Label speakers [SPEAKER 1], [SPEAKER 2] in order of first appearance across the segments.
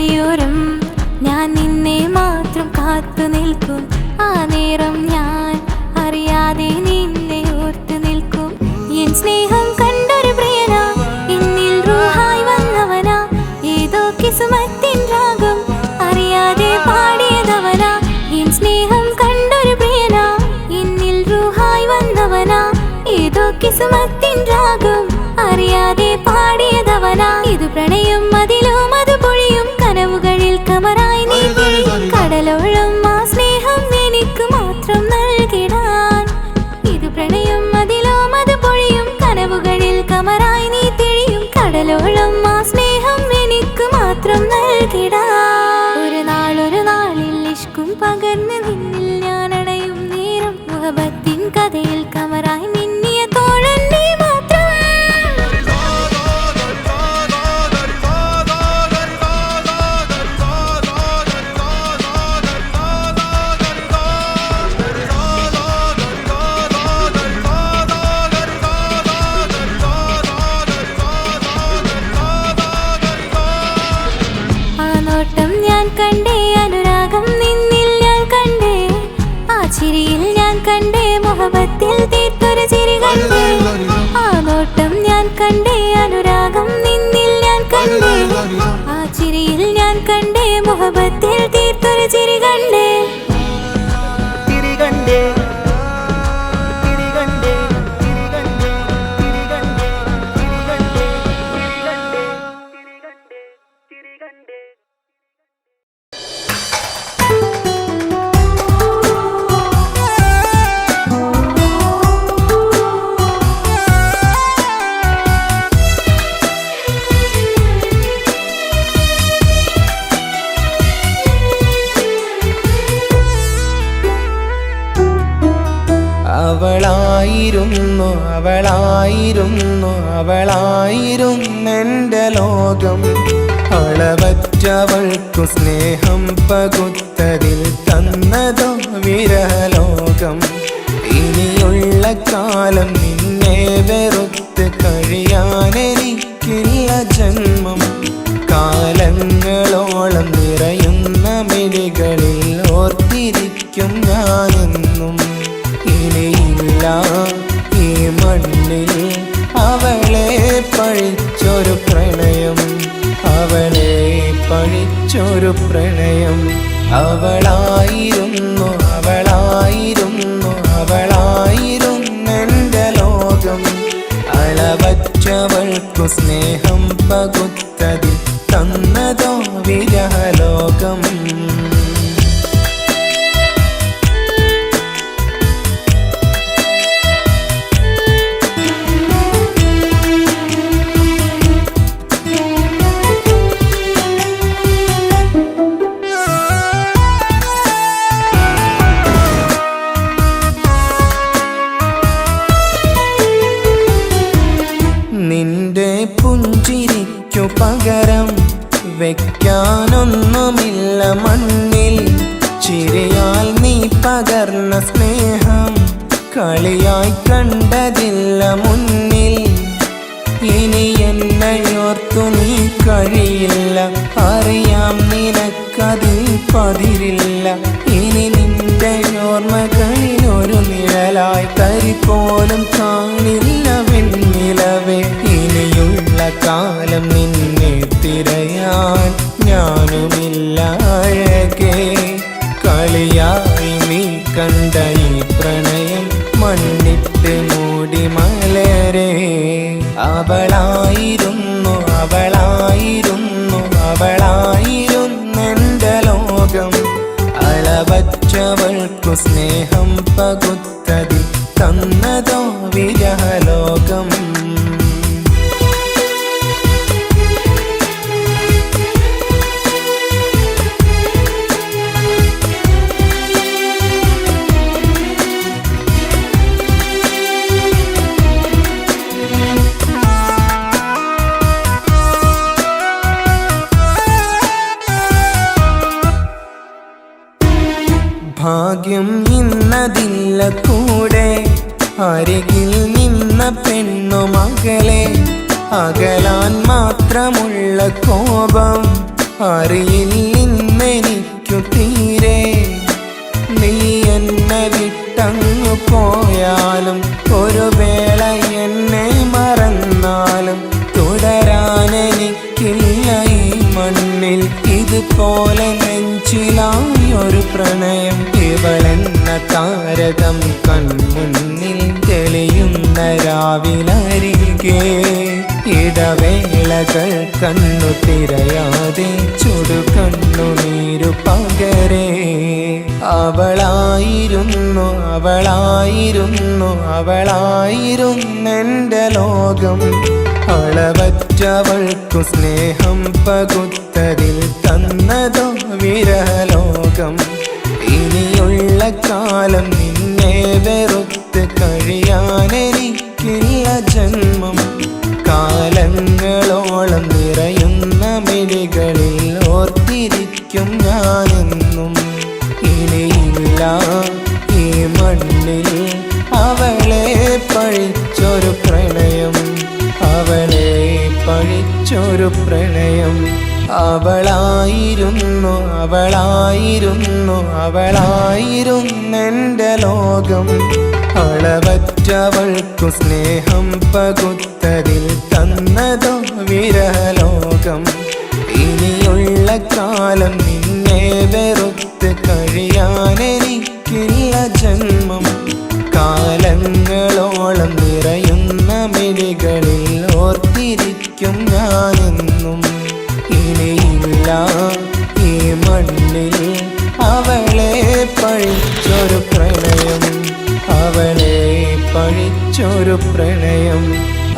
[SPEAKER 1] വഴിയോരം ഞാൻ നിന്നെ മാത്രം കാത്തു നിൽക്കും. ആ നേരം ഞാൻ അറിയാതെ നിന്നെ ഓർത്തു നിൽക്കും. എൻ സ്നേഹം കണ്ടൊരു പ്രിയനാ എന്നിൽ റൂഹായി വന്നവനാ. ഏതോ കിസുമത്തിൻ രാഗം അറിയാതെ പാടിയതവനാ. എൻ സ്നേഹം കണ്ടൊരു പ്രിയനാ എന്നിൽ റൂഹായി വന്നവനാ. ഏതോ കിസുമത്തിൻ രാഗം അറിയാതെ പാടിയതവനാ. ഇത് പ്രണയം
[SPEAKER 2] திடா കാലം നിന്നെ വെറുത്ത് കഴിയാനെനിക്കില്ല ജന്മം. കാലങ്ങളോളം നിറയുന്ന മിഴികളിൽ ഓർത്തിരിക്കും ഞാനെന്നും. ഇനിയില്ല ഈ മണ്ണിൽ അവളെ പഴിച്ചൊരു പ്രണയം. അവളെ പഴിച്ചൊരു പ്രണയം. അവളായിരുന്നു അവളായിരുന്നു അവളായി സ്നേഹം പകുത്തതിൽ തന്നതോ വിരഹല? നിഴലായി തരി പോലും കാണില്ല വെണ്ണിലവേ. ഇനിയുള്ള കാലം നിന്നെ തിരയാൻ ഞാനുമില്ല അഴകേ. കളിയായി നീ കണ്ട ഈ പ്രണയം മണ്ണിട്ട് മൂടി മലരെ. അവളായിരുന്നു അവളായിരുന്നു അവളായിരുന്നു എന്റെ ലോകം. അളവറ്റവൾക്കു സ്നേഹം പകുത്തതിൽ തന്നതോ വിരഹലോകം അരികിൽ നിന്ന പെണ്ണു മകളെ അകലാൻ മാത്രമുള്ള കോപം അറിയില്ലെന്നെനിക്കു തീരെ. നീ എന്നെ വിട്ടങ്ങു പോയാലും ഒരു വേള എന്നെ മറന്നാലും തുടരാനെനിക്കില്ല ഈ മണ്ണിൽ. ഇതുപോലെ നെഞ്ചിലായി ഒരു പ്രണയം കേവലെന്ന താരകം കൺമുന്നിൽ തെളിയുന്ന രാവിലരികെ. ഇടവേളകൾ കണ്ണു തിരയാതെ ചുടുകണ്ണുനീരു പകരേ. അവളായിരുന്നു അവളായിരുന്നു അവളായിരുന്നെന്റെ ലോകം. അളവറ്റവൾക്കു സ്നേഹം പകുത്തതിൽ തന്നതോ വിരലോകം ഇനിയുള്ള കാലം നിന്നെ വെറുത്ത് കഴിയാനെനിക്കില്ല ജന്മം. കാലങ്ങളോളം നിറയുന്ന മിഴികളിൽ ഓർത്തിരിക്കും ഞാനെന്നും. ഇനിയില്ല ഈ മണ്ണിൽ അവളെ പഴിച്ചൊരു പ്രണയം. അവളെ പഴിച്ചൊരു പ്രണയം. അവളായിരുന്നു അവളായിരുന്നു അവളായിരുന്നെന്റെ ലോകം. അളവറ്റവൾക്കു സ്നേഹം പകുത്തതിൽ തന്നതോ വിരലോകം ഇനിയുള്ള കാലം നിന്നെ വെറുത്ത് കഴിയാനെനിക്കില്ല ജന്മം. കാലങ്ങളോളം നിറയുന്ന മിഴികളിൽ ഓർത്തിരിക്കും ഞാനെന്നും. ഇനിയില്ല ഈ മണ്ണിൽ. അവളെ പഴിച്ചൊരു പ്രണയം. അവളെ പഴിച്ചൊരു പ്രണയം.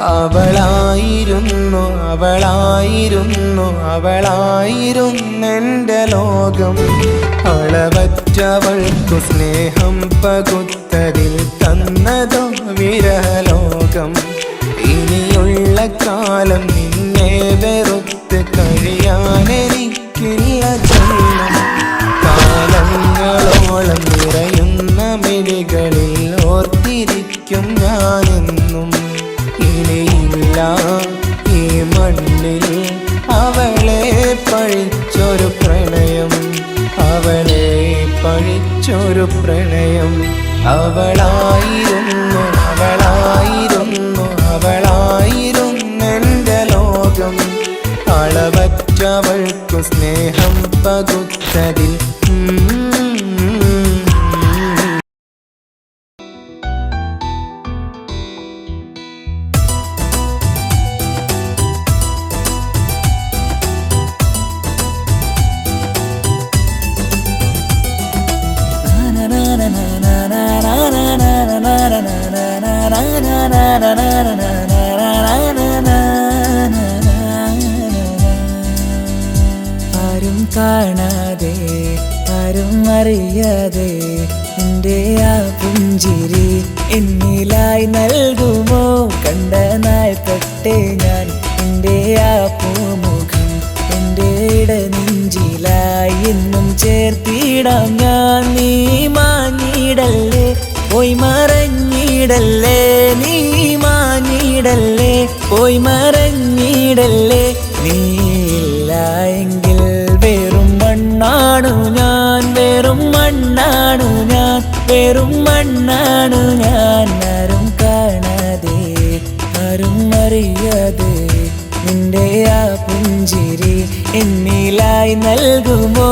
[SPEAKER 2] അവളായിരുന്നു അവളായിരുന്നു അവളായിരുന്നെന്റെ ലോകം. അളവറ്റവൾക്കു സ്നേഹം പകുത്തതിൽ തന്നതോ വിരലോകം കാലം നിന്നെ വെറുത്ത് കഴിയാനെനിക്കില്ല ജന്മം. കാലങ്ങളോളം നിറയുന്ന മിഴികളിൽ ഓർത്തിരിക്കും ഞാനെന്നും. ഇനിയില്ല ഈ മണ്ണിൽ അവളെ പഴിച്ചൊരു പ്രണയം. അവളെ പഴിച്ചൊരു പ്രണയം. അവളായിരുന്നു അവളായിരുന്നു. അളവറ്റവൾക്കു സ്നേഹം പകുത്തതിൽ.
[SPEAKER 3] എന്നും ചേർത്തിടാം ഞാൻ. നീ മാഞ്ഞിടല്ലേ? പോയി മറഞ്ഞിടല്ലേ? നീ മാഞ്ഞിടല്ലേ? പോയി മറഞ്ഞിടല്ലേ? നീ എങ്കിൽ വെറും മണ്ണാണു ഞാൻ. വെറും മണ്ണാണു ഞാൻ. വെറും മണ്ണാണു ഞാൻ. ആരും കാണാതെ ആരും അറിയാതെ നിന്റെ ആ നൽകുമോ?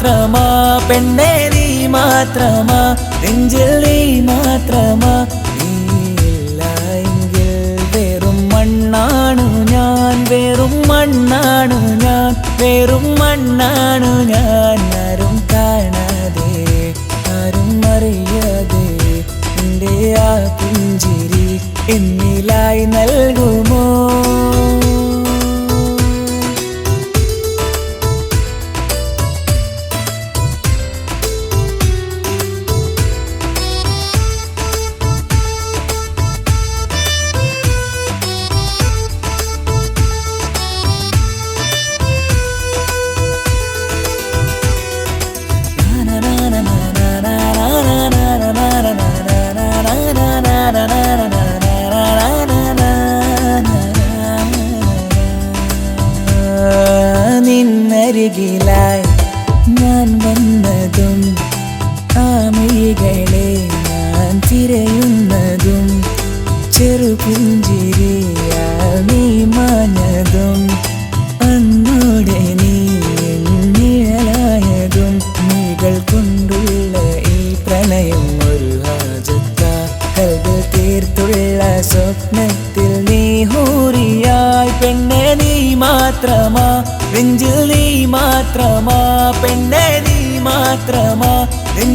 [SPEAKER 3] മാത്രമാ പെണ്ണെ നീ മാത്രമാ നെഞ്ചിൽ നീ മാത്രമാ. നീയില്ല എങ്കിൽ വെറും മണ്ണാണു ഞാൻ വെറും മണ്ണാണു ഞാൻ വെറും മണ്ണാണു ഞാൻ. ആരും കാണാതെ ആരും അറിയാതെ എന്റെ ആ പുഞ്ചിരി എന്നിലായി നൽകുമോ?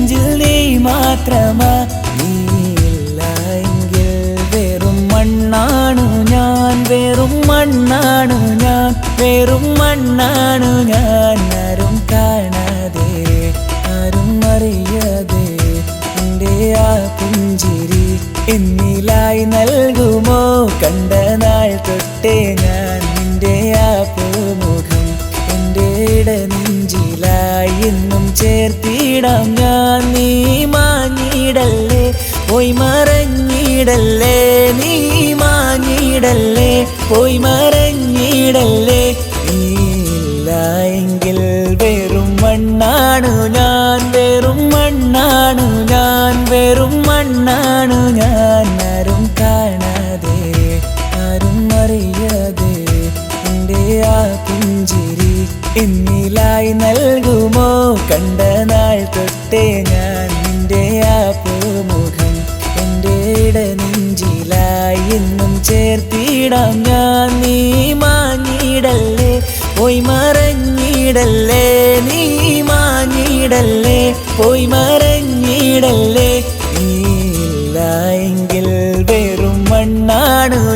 [SPEAKER 3] നെഞ്ചിൽ നീ മാത്രമാ. നീയില്ല എങ്കിൽ വെറും മണ്ണാണു ഞാൻ വെറും മണ്ണാണു ഞാൻ വെറും മണ്ണാണു ഞാൻ. ആരും കാണാതെ ആരും അറിയാതെ എന്റെ ആ പുഞ്ചിരി എന്നിലായി നൽകുമോ? കണ്ട നാൾ തൊട്ടേ ഞാൻ ചേർത്തിടാം ഞാൻ. നീ മാഞ്ഞിടല്ലേ? പോയി മറഞ്ഞിടല്ലേ? നീ മാഞ്ഞിടല്ലേ? പോയി മറഞ്ഞിടല്ലേ? എങ്കിൽ വെറും മണ്ണാണു ഞാൻ. വെറും മണ്ണാണു ഞാൻ. വെറും മണ്ണാണു ഞാൻ. ആരും കാണാതെ ആരും അറിയാതെ എന്റെ ആ എന്നിലായി നൽകുമോ? കണ്ട നാൾ തൊട്ടേ ഞാൻ നിന്റെ ആ പൂമുഖം. എന്റെ ഇടനെഞ്ചിലായി എന്നും ചേർത്തിടാം ഞാൻ. നീ മാഞ്ഞിടല്ലേ? പോയി മറഞ്ഞിടല്ലേ? നീ മാഞ്ഞിടല്ലേ? പോയി മറഞ്ഞിടല്ലേ? നീയില്ല എങ്കിൽ വെറും മണ്ണാണു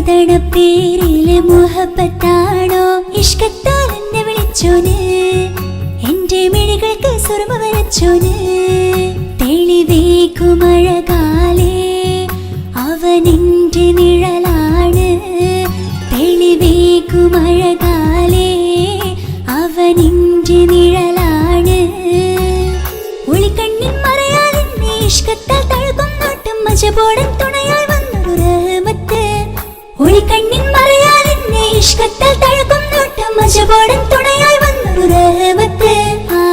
[SPEAKER 4] എഴുതണ പേരിൽ മുഹബത്താണോ? ഇഷ്കത്താൽ എന്നെ വിളിച്ചോന്. എന്റെ മിഴികൾക്ക് സുർമ വരച്ചോന്. തെളിവേക്കുമഴകാലേ അവനിന്റെ നിഴലാണ്. തെളിവേക്കുമഴകാലേ അവനിന്റെ നിഴലാണ്. ഒളിക്കണ്ണിൻ മറയാലെന്നെ ഇഷ്കത്താൽ തഴുകും നോട്ടും വന്നൊരു റഹ്മത്ത് ഒളിക്കണ്ണിൻ മറയാലെന്നെ ഇഷ്കത്താൽ തഴുകും നോട്ടും മജബോടൻ തുണയായി വന്നൊരു റഹ്മത്ത് ആ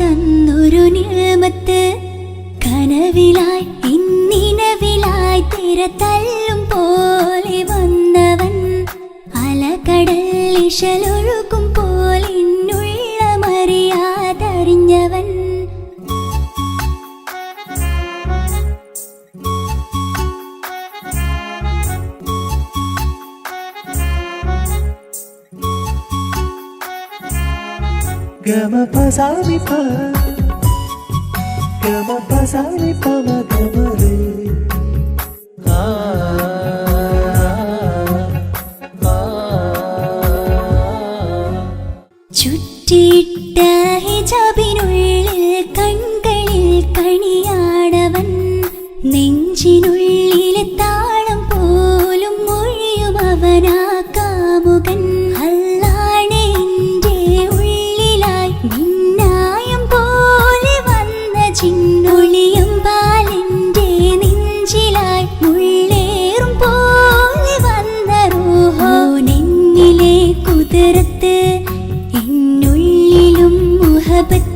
[SPEAKER 4] തന്നൊരു നിയമത്ത്. കനവിലായി ഇന്നിനവിലായി പോലെ വന്നവൻ. അലകടൽ
[SPEAKER 3] ഗമ പസാരി പ ഗമ പസാരി പമ ഗമരേ ആ ആ
[SPEAKER 4] би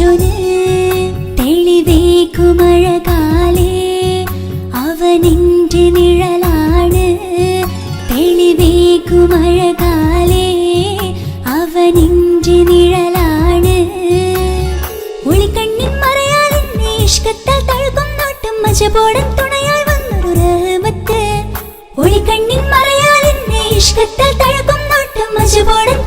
[SPEAKER 4] യേശുന് തെളിവേകുമഴകാലേ അവനിന്റെ നിഴലാണ്. തെളിവേകുമഴകാലേ അവനിന്റെ നിഴലാണ്. ഒളിക്കണ്ണിൻ മറയാൽ
[SPEAKER 1] ഇഷ്ടത്താൽ തഴുകും നോട്ടും മജപോടൻ തുണയാൽ വന്നൊരുമത്ത് ഒളിക്കണ്ണിൻ മറയാൽ ഇഷ്ടത്താൽ തഴുകും നോട്ടും മജപോടൻ